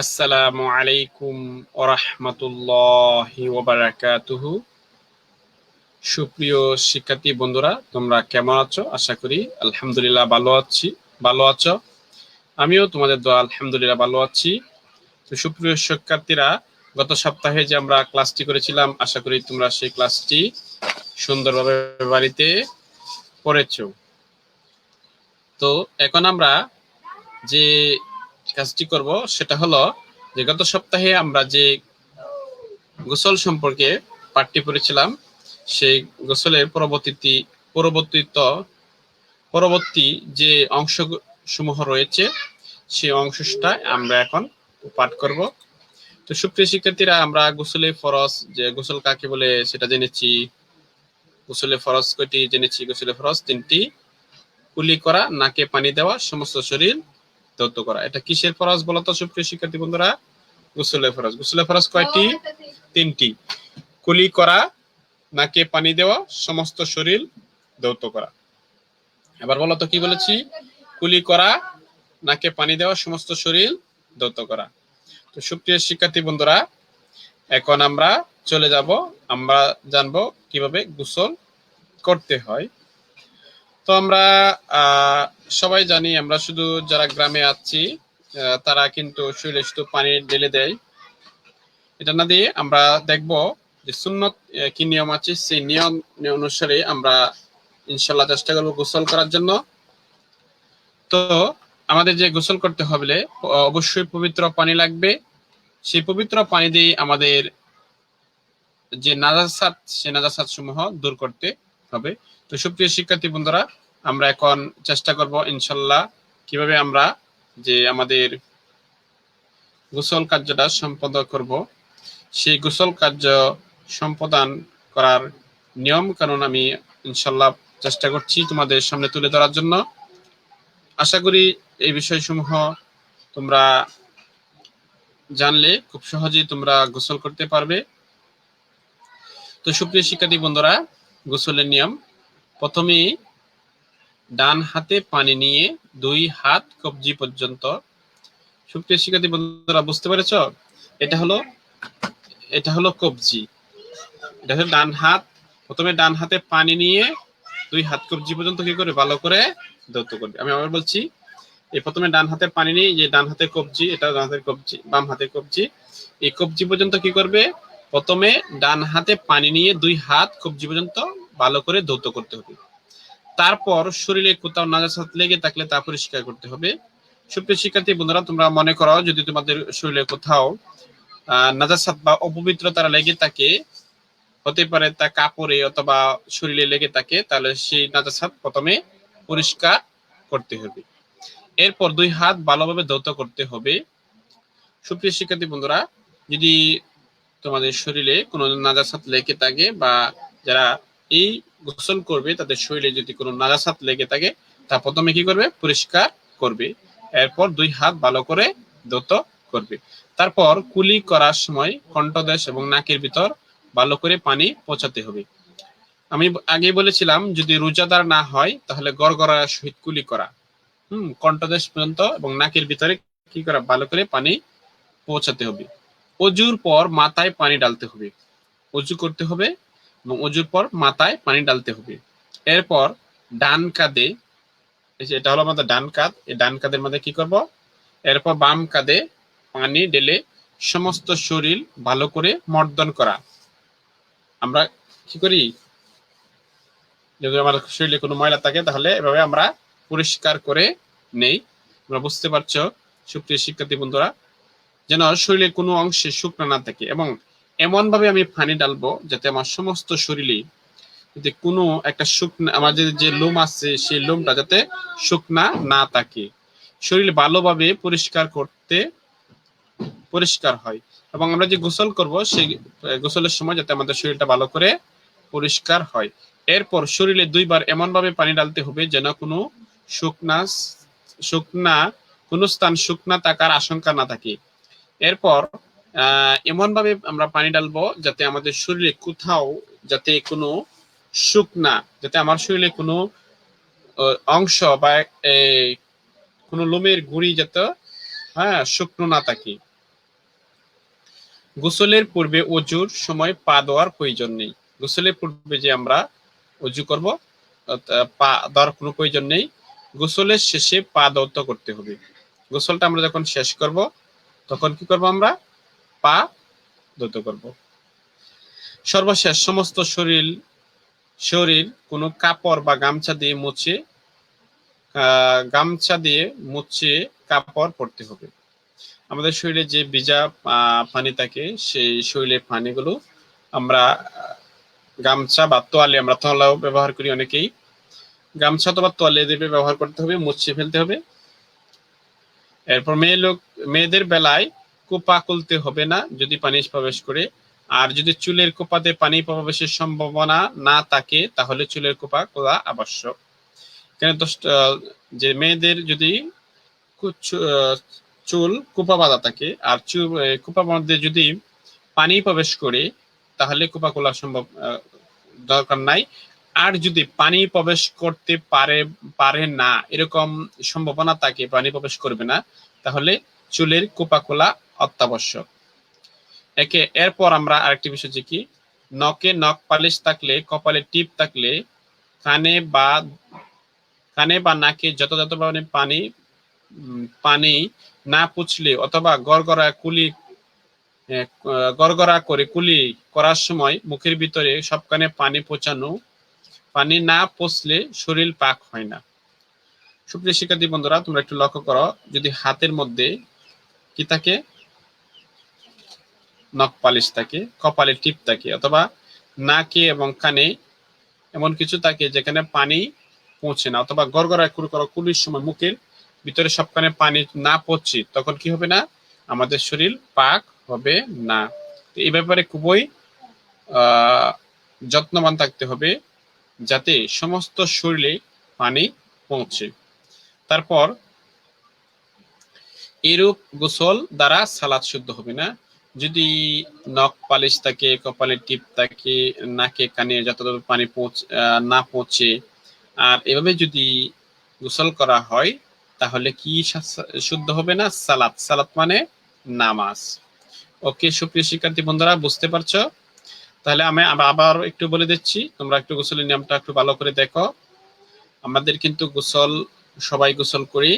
আসসালামু আলাইকুম ওরহমতুল্লাহি ওবারাকাতুহু। সুপ্রিয় শিক্ষার্থী বন্ধুরা, তোমরা কেমন আছো? আশা করি আলহামদুলিল্লাহ ভালো আছি, ভালো আছো। আমিও তোমাদের দোয়া আলহামদুলিল্লাহ ভালো আছি। তো সুপ্রিয় শিক্ষার্থীরা, গত সপ্তাহে যে আমরা ক্লাসটি করেছিলাম, আশা করি তোমরা সেই ক্লাসটি সুন্দরভাবে বাড়িতে পড়েছো। তো এখন আমরা যে কাজটি করব, সেটা হলো যে গত সপ্তাহে আমরা যে গোসল সম্পর্কে পাঠটি পড়েছিলাম, সেই গোসলের পরবর্তী পরবর্তীত, পরবর্তী যে অংশ সমূহ রয়েছে, সেই অংশটা আমরা এখন পাঠ করব। তো সুপ্রিয় শিক্ষার্থীরা, আমরা গোসলে ফরজ যে গোসল কাকে বলে সেটা জেনেছি। গোসলে ফরজ কয়টি? জেনেছি গোসলে ফরজ তিনটি। কুলি করা, নাকে পানি দেওয়া, সমস্ত শরীর ধৌত করা। এটা কিসের ফরজ বলতো সুপ্রিয় শিক্ষার্থী বন্ধুরা? গোসলের ফরজ। গোসলের ফরজ কয়টি? তিনটি। কুলি করা নাকে পানি দেওয়া সমস্ত শরীর দৌত করা। এবার বলতো কি বলেছি? কুলি করা নাকে পানি দেওয়া সমস্ত শরীর দৌত করা। তো সুপ্রিয় শিক্ষার্থী বন্ধুরা এখন আমরা চলে যাব। আমরা জানব কীভাবে গোসল করতে হয়। তো আমরা সবাই জানি আমরা শুধু যারা গ্রামে আছি তারা কিন্তু শরীরে শুধু পানি ঢেলে দেয়। এটা না দিয়ে আমরা দেখব যে সুন্নত কি নিয়ম আছে, সেই নিয়ম অনুসারে আমরা ইনশাল্লাহ চেষ্টা করব গোসল করার জন্য। তো আমাদের যে গোসল করতে হবে, অবশ্যই পবিত্র পানি লাগবে। সেই পবিত্র পানি দিয়ে আমাদের যে নাজাসাত সে নাজাসাত সমূহ দূর করতে হবে। তো সুপ্রিয় শিক্ষার্থী বন্ধুরা, আমরা এখন চেষ্টা করব ইনশাল্লাহ কীভাবে আমরা যে আমাদের গোসল কার্যটা সম্পাদন করব। সেই গোসল কার্য সম্পাদন করার নিয়ম কারণ আমি ইনশাল্লাহ চেষ্টা করছি তোমাদের সামনে তুলে ধরার জন্য। আশা করি এই বিষয়সমূহ তোমরা জানলে, খুব সহজেই তোমরা গোসল করতে পারবে। তো সুপ্রিয় শিক্ষার্থী বন্ধুরা, গোসলের নিয়ম প্রথমেই ডান হাতে পানি নিয়ে দুই হাত কবজি পর্যন্ত। সুপ্রিয় শিক্ষার্থী বন্ধুরা, বুঝতে পেরেছ? এটা হলো এটা হলো কবজি। এটা হলো ডান হাত। প্রথমে ডান হাতে পানি নিয়ে দুই হাত কবজি পর্যন্ত কি করে? ভালো করে ধৌত করবে। আমি আবার বলছি, এই প্রথমে ডান হাতে পানি নিয়ে যে ডান হাতে কবজি, এটা ডান হাতের কবজি, বাম হাতে কবজি, এই কবজি পর্যন্ত কি করবে? প্রথমে ডান হাতে পানি নিয়ে দুই হাত কবজি পর্যন্ত ভালো করে ধৌত করতে হবে। তারপর শরীরে কোথাও নাজাসাত লেগে থাকলে তা পরিষ্কার করতে হবে। সুপ্রিয় শিক্ষার্থী, বন্ধুরা, তোমরা মনে করো যদি তোমাদের শরীরে কোথাও নাজাসাত বা অপবিত্রতা লেগে থাকে, হতে পারে তা কাপড়ে অথবা শরীরে লেগে থাকে, তাহলে সেই নাজাসাত প্রথমে পরিষ্কার করতে হবে। এরপর দুই হাত ভালোভাবে ধৌত করতে হবে। সুপ্রিয় শিক্ষার্থী, বন্ধুরা, যদি তোমাদের শরীরে কোনো নাজাসাত লেগে থাকে বা যারা এই গোসল করবে, তাদের শরীরে যদি কোনো নাজাসাত লেগে থাকে, তা প্রথমে কি করবে? পরিষ্কার করবে। এরপর দুই হাত ভালো করে দত করবে। তারপর কুলি করার সময় কণ্ঠদেশ এবং নাকের ভিতর ভালো করে পানি পৌঁছাতে হবে। আমি আগে বলেছিলাম, যদি রোজাদার না হয়, তাহলে গড়গড়ার সহিত কুলি করা। হম, কণ্ঠদেশ পর্যন্ত এবং নাকের ভিতরে কি করা? ভালো করে পানি পৌঁছাতে হবে। অজুর পর মাথায় পানি ডালতে হবে। অজু করতে হবে। এবং অজুর পর মাথায় পানি ডালতে হবে। এরপর ডান কাঁধে এটা হলো আমাদের ডান কাঁধ, এই ডান কাঁধের মধ্যে কি করব? এরপর বাম কাঁধে পানি ঢেলে সমস্ত শরীর ভালো করে মর্দন করা। আমরা কি করি? যদি আমার শরীরে কোনো ময়লা থাকে, তাহলে এভাবে আমরা পরিষ্কার করে নেই। তোমরা বুঝতে পারছ, সুপ্রিয় শিক্ষার্থী বন্ধুরা, যেন শরীরের কোনো অংশে শুকনো না থাকে এবং এমন ভাবে আমি পানি ডালবো যাতে আমার সমস্ত শরীরে যাতে কোনো একটা শুকনা আমাদের যে লোম আছে, সেই লোমটা যাতে শুকনা না থাকে। শরীর ভালোভাবে পরিষ্কার করতে পরিষ্কার হয়। এবং আমরা যে গোসল করব, সেই গোসলের সময় যাতে আমাদের শরীরটা ভালো করে পরিষ্কার হয়। এরপর শরীরে দুইবার এমন ভাবে পানি ডালতে হবে যেন কোনো শুকনা শুকনা, কোনো স্থান শুকনা থাকার আশঙ্কা না থাকে। এরপর এমন ভাবে আমরা পানি ডালবো যাতে আমাদের শরীরে কোথাও যাতে কোনো শুকনা যাতে আমার শরীরে কোনো অংশ বা কোনো লোমের গুড়ি যাতে হ্যাঁ শুকনো না থাকে। গোসলের পূর্বে অজুর সময় পা দেওয়ার প্রয়োজন নেই। গোসলের পূর্বে যে আমরা অজু করব পা দেওয়ার কোনো প্রয়োজন নেই। গোসলের শেষে পা দৌত করতে হবে। গোসলটা আমরা যখন শেষ করব, তখন কি করব আমরা? পা দৌত করব। সর্বশেষ সমস্ত শরীর শরীর কোনো কাপড় বা গামছা দিয়ে মুছে গামছা দিয়ে মুছে কাপড় পরতে হবে। আমাদের শরীরে যে ভিজা পানি থাকে, সেই শরীরের পানিগুলো আমরা গামছা বা তোয়ালে আমরা তোয়ালাও ব্যবহার করি অনেকেই। গামছা অথবা তোয়ালে দিয়ে ব্যবহার করতে হবে, মুছে ফেলতে হবে। এরপর মেয়ে লোক, মেয়েদের বেলায় কোপা খুলতে হবে না, যদি পানি প্রবেশ করে। আর যদি চুলের কোপাতে পানি প্রবেশের সম্ভাবনা না থাকে, তাহলে চুলের কোপা খোলা আবশ্যক। কেন যে মেয়েদের যদি চুল কোপা বাঁধা থাকে, আর চুল কোপা মধ্যে যদি পানি প্রবেশ করে, তাহলে কোপা খোলা সম্ভব দরকার নাই। আর যদি পানি প্রবেশ করতে পারে পারে না, এরকম সম্ভাবনা থাকে, পানি প্রবেশ করবে না, তাহলে চুলের কোপা খোলা অত্যাবশ্যক। একে, এরপর আমরা আরেকটি বিষয় যে কি নখে নখ পালিশ থাকলে, কপালে টিপ থাকলে কানে বা কানে বা নাকে যথাযথ পরিমাণে পানি পানি না পুছলে অথবা গড়গড়া কুলি গড়গড়া করে কুলি করার সময় মুখের ভিতরে সব কানে পানি পৌঁছানো, পানি না পচলে শরীর পাক হয় না। সুপ্রিয় শিক্ষার্থী বন্ধুরা, তোমরা একটু লক্ষ্য করো, যদি হাতের মধ্যে কি থাকে? নখ পালিশ থাকে, কপালে টিপ থাকে, অথবা নাকে এবং কানে এমন কিছু থাকে যেখানে পানি পৌঁছে না, অথবা গড়গড়া কুড়ি করা কুলির সময় মুখের ভিতরে সবখানে পানি না পড়ছে তখন কি হবে না? আমাদের শরীর পাক হবে না। এই ব্যাপারে খুবই যত্নবান থাকতে হবে যাতে সমস্ত শরীরে পানি পৌঁছে। তারপর এরূপ গোসল দ্বারা সালাদ শুদ্ধ হবে না। যদি নখ পালিশ থাকে, কপালে টিপ থাকে, নাকে, কানে যতটা পানি পৌঁছ না পৌঁছে, আর এভাবে যদি গোসল করা হয়, তাহলে কি শুদ্ধ হবে না? সালাত। সালাত মানে নামাজ। ওকে, সুপ্রিয় শিক্ষার্থী বন্ধুরা, বুঝতে পারছ? তাহলে আমি আবার একটু বলে দিচ্ছি, তোমরা একটু গোসলের নিয়মটা একটু ভালো করে দেখো। আমাদের কিন্তু গোসল, সবাই গোসল করি।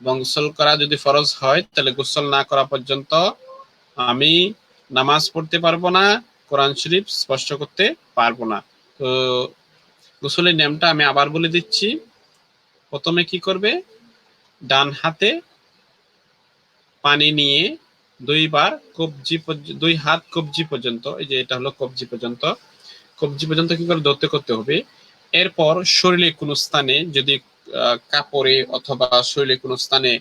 এবং গোসল করা যদি ফরজ হয়, তাহলে গোসল না করা পর্যন্ত আমি নামাজ পড়তে পারব না, কোরআন শরীফ স্পষ্ট করতে পারব না। তো গোসলের নিয়মটা আমি আবার বলে দিচ্ছি। প্রথমে কি করবে? ডান হাতে পানি নিয়ে দুইবার কবজি দুই হাত কবজি পর্যন্ত, এই যে এটা হলো কবজি পর্যন্ত কবজি পর্যন্ত কি করে ধরতে করতে হবে? এরপর শরীরে কোনো স্থানে যদি কাপড়ে অথবা শরীরে কোনো স্থানে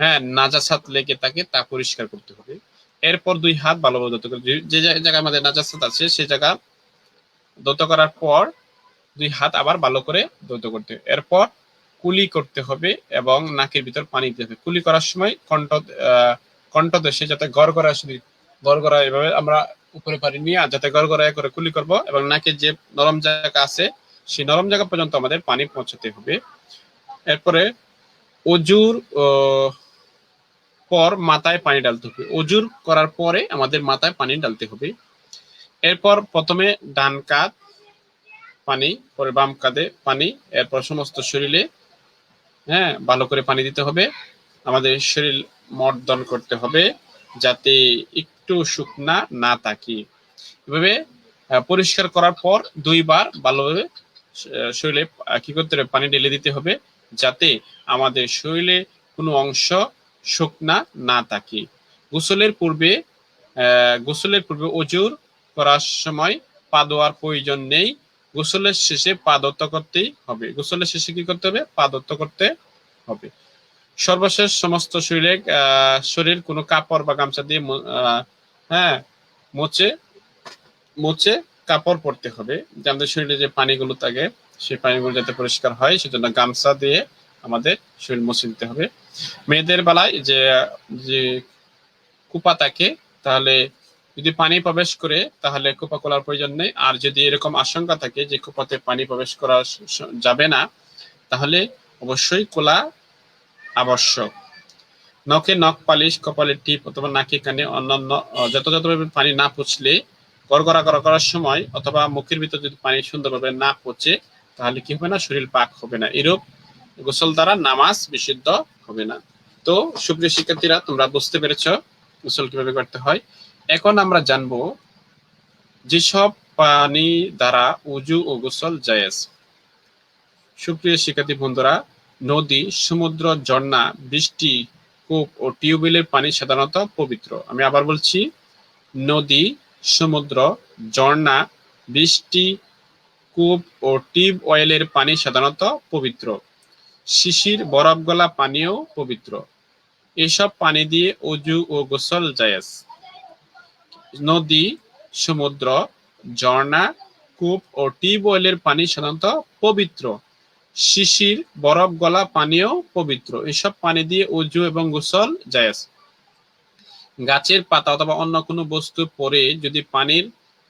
হ্যাঁ নাজাসাত লেগে থাকে তা পরিষ্কার করতে হবে। এরপর দুই হাত ভালোভাবে ধরতে করে যে- জায়গায় আমাদের নাজাসাত আছে সেই জায়গা ধৌত করার পর দুই হাত আবার ভালো করে ধৌত করতে হবে। এরপর কুলি করতে হবে এবং নাকের ভিতর পানি দিতে হবে। কুলি করার সময় কণ্ঠ কণ্ঠ দেশে যাতে গড়গড়া শুধু গড়গড়া এভাবে আমরা উপরে পানি নিয়ে যাতে গড়গড়ায় করে কুলি করব এবং নাকের যে নরম জায়গা আছে, সেই নরম জায়গা পর্যন্ত আমাদের পানি পৌঁছাতে হবে। এরপরে অজুর পর মাথায় পানি ডালতে হবে। অজুর করার পরে আমাদের মাথায় পানি ডালতে হবে। এরপর প্রথমে ডান কাঁধ পানি, পরে বাম কাঁধে পানি, এরপর সমস্ত শরীরে হ্যাঁ ভালো করে পানি দিতে হবে। আমাদের শরীর মর্দন করতে হবে যাতে একটু শুকনা না থাকি। এভাবে পরিষ্কার করার পর দুইবার ভালোভাবে শরীরে কি করতে হবে? পানি ঢেলে দিতে হবে যাতে আমাদের শরীরে কোনো অংশ শুকনা না থাকে। গোসলের পূর্বে গোসলের পূর্বে অজুর করার সময় পা ধোয়ার প্রয়োজন নেই। গোসলের শেষে পা করতেই হবে। গোসলের শেষে কি করতে হবে? পা করতে হবে। সর্বশেষ সমস্ত শরীরে শরীর কোনো কাপড় বা গামছা দিয়ে হ্যাঁ মুছে মুছে কাপড় পরতে হবে। যে আমাদের শরীরে যে পানিগুলো থাকে, সেই পানিগুলো যাতে পরিষ্কার হয়, সেজন্য গামছা দিয়ে আমাদের শরীর মুছে দিতে হবে। মেয়েদের বেলায় যে যে কুপা থাকে তাহলে যদি পানি প্রবেশ করে তাহলে কুপা খোলার প্রয়োজন নেই। আর যদি এরকম আশঙ্কা থাকে যে কুপাতে পানি প্রবেশ করা যাবে না তাহলে অবশ্যই খোলা আবশ্যক। নখে নখ পালিশ কপালের টিপ অথবা নাকে কানে অন্যান্য আহ, যথাযথভাবে পানি না পচলে গড়গড়া করা করার সময় অথবা মুখের ভিতর যদি পানি সুন্দরভাবে না পচে তাহলে কি হবে না? শরীর পাক হবে না। এরূপ গোসল দ্বারা নামাজ বিশুদ্ধ হবে না। তো সুপ্রিয় শিক্ষার্থীরা, তোমরা বুঝতে পেরেছ গোসল কীভাবে করতে হয়। এখন আমরা জানব যেসব পানি দ্বারা উজু ও গোসল জায়েজ। সুপ্রিয় শিক্ষার্থী বন্ধুরা, নদী, সমুদ্র, ঝর্ণা, বৃষ্টি, কূপ ও টিউবওয়েলের পানি সাধারণত পবিত্র। আমি আবার বলছি, নদী, সমুদ্র, ঝর্ণা, বৃষ্টি, কূপ ও টিউব অয়েলের পানি সাধারণত পবিত্র। শিশির বরফ গলা পানিও পবিত্র। এসব পানি দিয়ে অজু ও গোসল জায়েজ। নদী, সমুদ্র, ঝর্ণা, কূপ ও টিউব অয়েলের পানি সাধারণত পবিত্র। শিশির বরফ গলা পানিও পবিত্র। এসব পানি দিয়ে অজু এবং গোসল জায়েজ। গাছের পাতা অথবা অন্য কোনো বস্তু পরে যদি পানির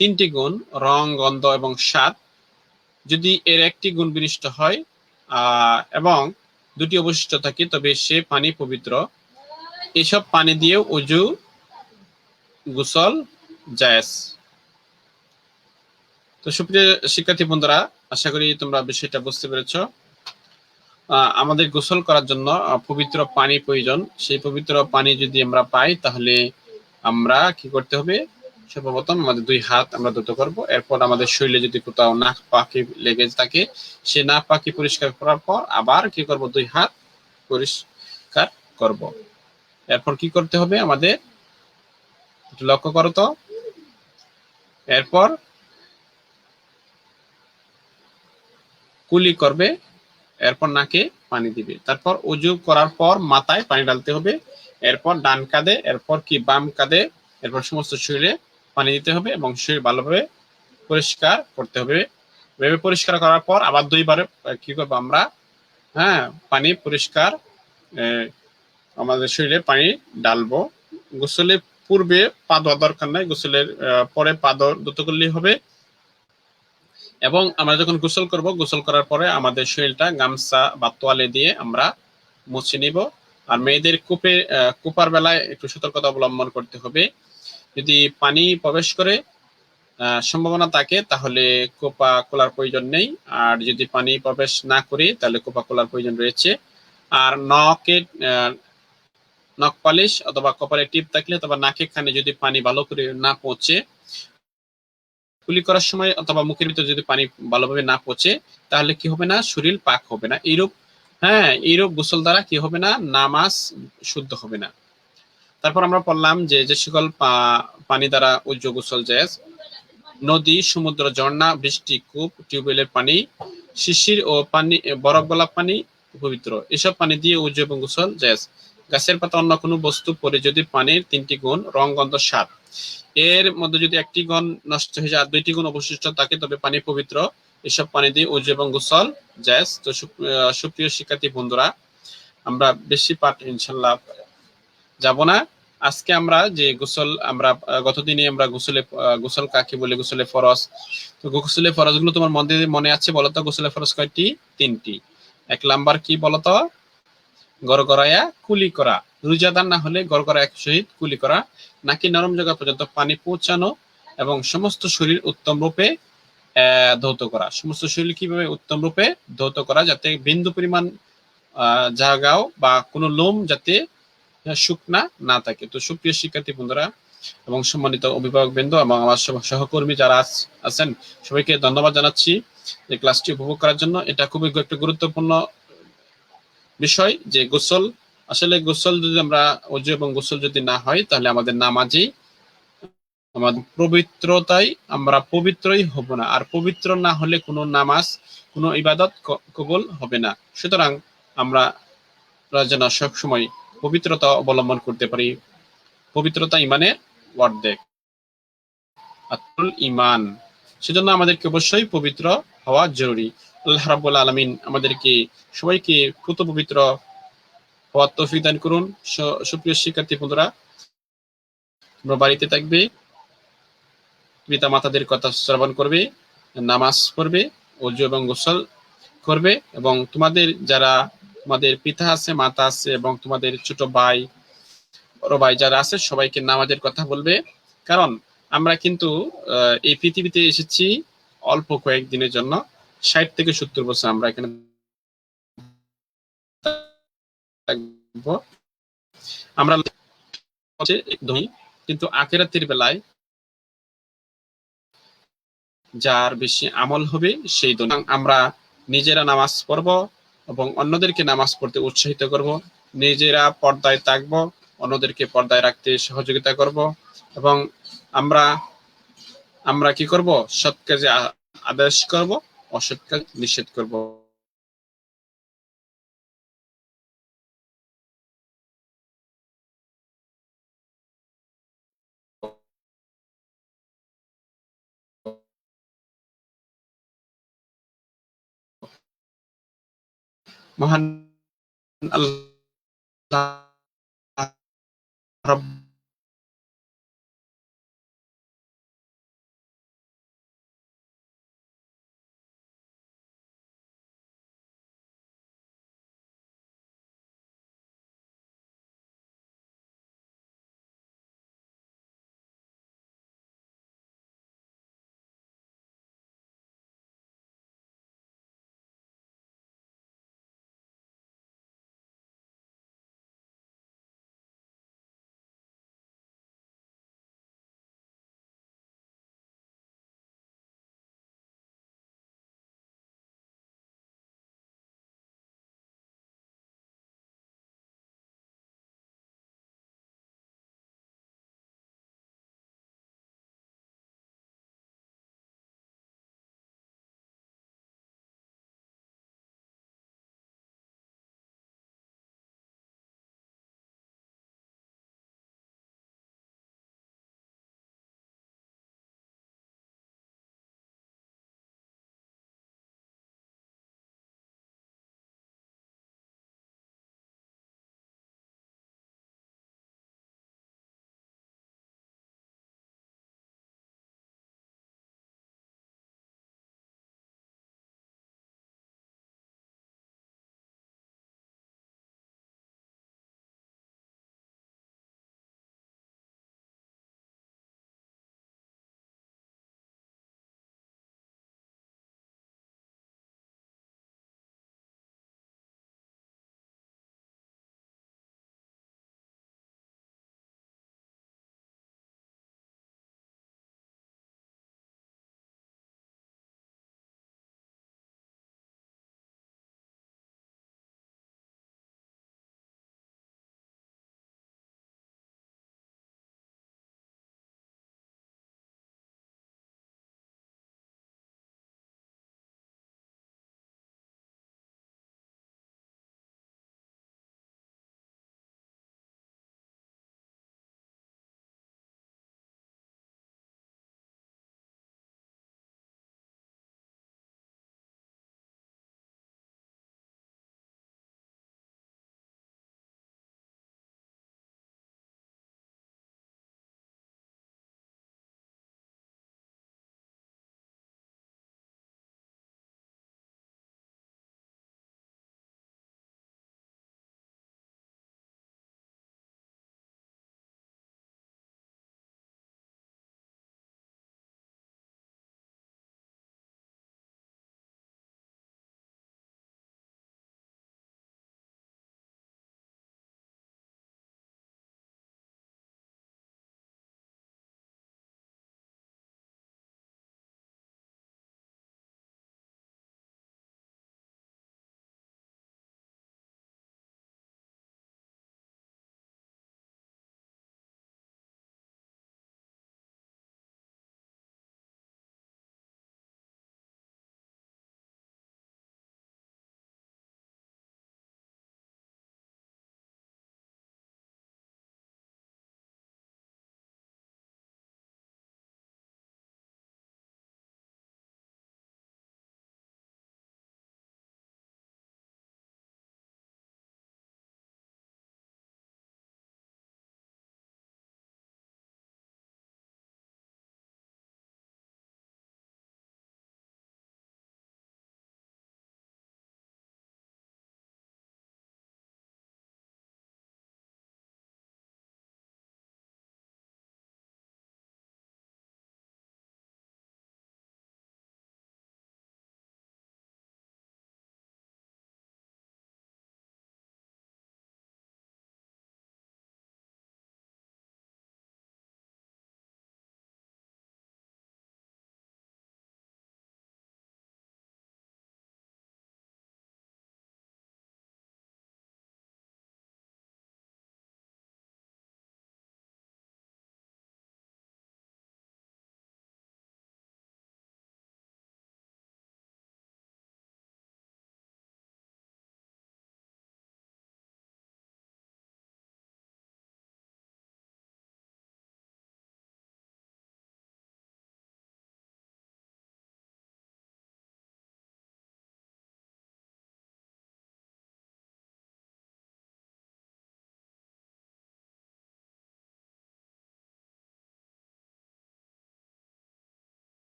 তিনটি গুণ, রং, গন্ধ এবং স্বাদ যদি এর একটি গুণ বিনিষ্ট হয় এবং দুটি অবশিষ্ট থাকে, তবে সে পানি পবিত্র। এসব পানি দিয়ে অজু গোসল, জায়েজ। তো সুপ্রিয় শিক্ষার্থী বন্ধুরা, আশা করি তোমরা বিষয়টা বুঝতে পেরেছ। আমাদের গোসল করার জন্য পবিত্র পানি প্রয়োজন। সেই পবিত্র পানি যদি আমরা পাই, তাহলে আমরা কি করতে হবে? সর্বপ্রথম আমাদের দুই হাত আমরা ধুতে করব। এরপর আমাদের শরীরে যদি কোথাও নাক পাখি লেগে থাকে, সে নাক পাখি পরিষ্কার করার পর আবার কি করব? দুই হাত পরিষ্কার করব। এরপর কি করতে হবে আমাদের? লক্ষ্য করো তো। এরপর কুলি করবে, এরপর নাকে পানি দিবে। তারপর উজু করার পর মাথায় পানি ঢালতে হবে। এরপর ডান কাঁধে, এরপর কি বাম কাঁধে, এরপর সমস্ত শরীরে পানি দিতে হবে এবং শরীর ভালোভাবে পরিষ্কার করতে হবে। ভেবে পরিষ্কার করার পর আবার দুইবার কি করব আমরা? হ্যাঁ পানি পরিষ্কার আমাদের শরীরে পানি ডালবো গোসলের পূর্বে পা ধোয়া দরকার নাই, গোসলের পরে পা ধুতে করলেই হবে। এবং আমরা যখন গোসল করব, গোসল করার পরে আমাদের শরীরটা গামছা বা তোয়ালে দিয়ে আমরা মুছে নিব। আর মেয়েদের কূপে কূপার বেলায় একটু সতর্কতা অবলম্বন করতে হবে। যদি পানি প্রবেশ করে সম্ভাবনা থাকে, তাহলে কোপা খোলার প্রয়োজন নেই। আর যদি পানি প্রবেশ না করে, তাহলে কোপা খোলার প্রয়োজন রয়েছে। আর নখে নখ পালিশ অথবা কপালে টিপ থাকলে অথবা নাকে কানে যদি পানি ভালো করে না পৌঁছে কুলি করার সময় অথবা মুখের ভিতরে যদি পানি ভালোভাবে না পচে তাহলে কি হবে না? শরীর পাক হবে না। এইরূপ হ্যাঁ এইরূপ গোসল দ্বারা কি হবে না? নামাজ শুদ্ধ হবে না। তারপর আমরা পড়লাম যে যে সকল পানি দ্বারা উজ্জ গোসল নদী, সমুদ্র, ঝর্ণা, বৃষ্টি, কূপ, টিউবওয়েলের পানি, শিশির ও পানি, বরফ গলা পানি পবিত্র। এসব পানি দিয়ে উজ্জ এবং গোসল জায়েজ। গাছের পাতা অন্য কোনো বস্তু পরে যদি পানির তিনটি গুণ, রং, গন্ধ, স্বাদ। এর মধ্যে যদি একটি গুণ নষ্ট হয়ে যায় দুইটি গুণ অবশিষ্ট থাকে, তবে পানি পবিত্র। এসব পানি দিয়ে উজু এবং গোসল জায়েজ। তো সুপ্রিয় শিক্ষার্থী বন্ধুরা, আমরা বেশি পাঠ ইনশাল্লাহ যাব না। আজকে আমরা যে গোসল, আমরা গতদিনে আমরা গোসলে গোসল কাকে বলে, গোসলে ফরজ? তো গোসলে ফরজগুলো তোমার মধ্যে মনে আছে বলতো গোসলে ফরজ কয়টি? তিনটি। এক নাম্বার কি বলতো গড়গড়ায়া, কুলি করা। রোজাদার না হলে গড়গড়া এক সহিত কুলি করা। নাকি নরম জায়গা পর্যন্ত পানি পৌঁছানো এবং সমস্ত শরীর উত্তম রূপে ধৌত করা। সমস্ত শরীর কীভাবে উত্তম রূপে ধৌত করা? যাতে বিন্দু পরিমাণ জায়গাও বা কোনো লোম যাতে শুকনা না থাকে। তো সুপ্রিয় শিক্ষার্থী বন্ধুরা এবং সম্মানিত অভিভাবক বৃন্দ এবং আমার সহকর্মী যারা আছেন, সবাইকে ধন্যবাদ জানাচ্ছি যে ক্লাসটি উপভোগ করার জন্য। এটা খুবই একটা গুরুত্বপূর্ণ বিষয় যে গোসল, আসলে গোসল যদি আমরা অজু এবং গোসল যদি না হয়, তাহলে আমাদের নামাজেই আমাদের পবিত্রতাই, আমরা পবিত্রই হব না। আর পবিত্র না হলে কোনো নামাজ, কোনো ইবাদত কবুল হবে না। সুতরাং আমরা যেন সবসময় পবিত্রতা অবলম্বন করতে পারি। পবিত্রতা ইমানের অর্ধেক। আতুল ইমান। সেজন্য আমাদেরকে অবশ্যই পবিত্র হওয়া জরুরি। আল্লাহ রাব্বুল আলামিন আমাদেরকে সবাইকে পুত পবিত্র হওয়ার তৌফিক দান করুন। সুপ্রিয় শিক্ষার্থী বন্ধুরা, তোমরা বাড়িতে থাকবে, পিতা মাতাদের কথা শ্রবণ করবে, নামাজ পড়বে, অজু এবং গোসল করবে এবং তোমাদের যারা তোমাদের পিতা আছে, মাতা আছে এবং তোমাদের ছোট ভাই, বড় ভাই যারা আছে, সবাইকে নামাজের কথা বলবে। কারণ আমরা কিন্তু এই পৃথিবীতে এসেছি অল্প কয়েকদিনের জন্য, ষাট থেকে সত্তর বছর আমরা এখানে আমরা কিন্তু আখেরাতের বেলায় যার বেশি আমল হবে সেই আমরা নিজেরা নামাজ পড়ব এবং অন্যদেরকে নামাজ পড়তে উৎসাহিত করব। নিজেরা পর্দায় থাকব, অন্যদেরকে পর্দায় রাখতে সহযোগিতা করব এবং আমরা আমরা কি করব? সৎ কাজে আদেশ করব, অসৎ কাজ নিষেধ করব। Mahan Allah. Rabb